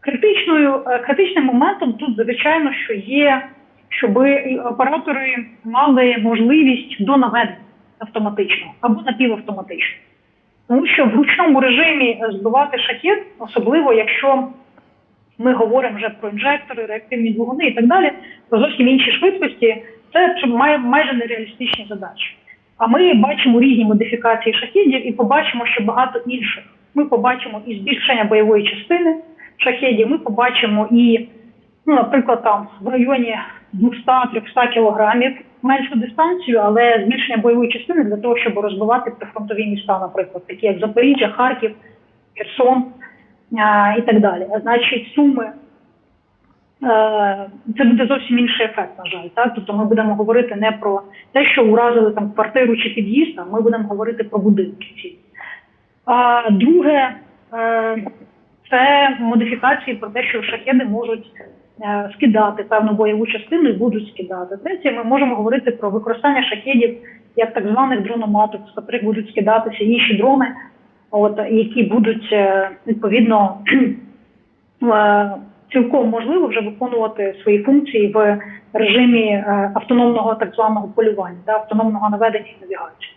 Критичною е, критичним моментом тут, звичайно, що є, щоб оператори мали можливість до наведення автоматично або напівавтоматично. Тому що в ручному режимі збивати шахет, особливо якщо ми говоримо вже про інжектори, реактивні двигуни і так далі, про зовсім інші швидкості, це має майже нереалістичні задачі. А ми бачимо різні модифікації шахедів і побачимо, що багато інших. Ми побачимо і збільшення бойової частини шахедів, ми побачимо і, ну, наприклад, там в районі 200-300 кілограмів меншу дистанцію, але збільшення бойової частини для того, щоб розбивати прифронтові міста, наприклад, такі як Запоріжжя, Харків, Херсон а, і так далі. А значить, суми е, це буде зовсім інший ефект, на жаль. Так? Тобто ми будемо говорити не про те, що уразили там квартиру чи під'їзд, а ми будемо говорити про будинки. ці. А друге, е, це модифікації про те, що шахеди можуть е, скидати певну бойову частину і будуть скидати. Третє, ми можемо говорити про використання шахедів як так званих дрономаток, з яких будуть скидатися інші дрони, от які будуть е, відповідно е, цілком можливо вже виконувати свої функції в режимі автономного так званого полювання, та автономного наведення і навігації.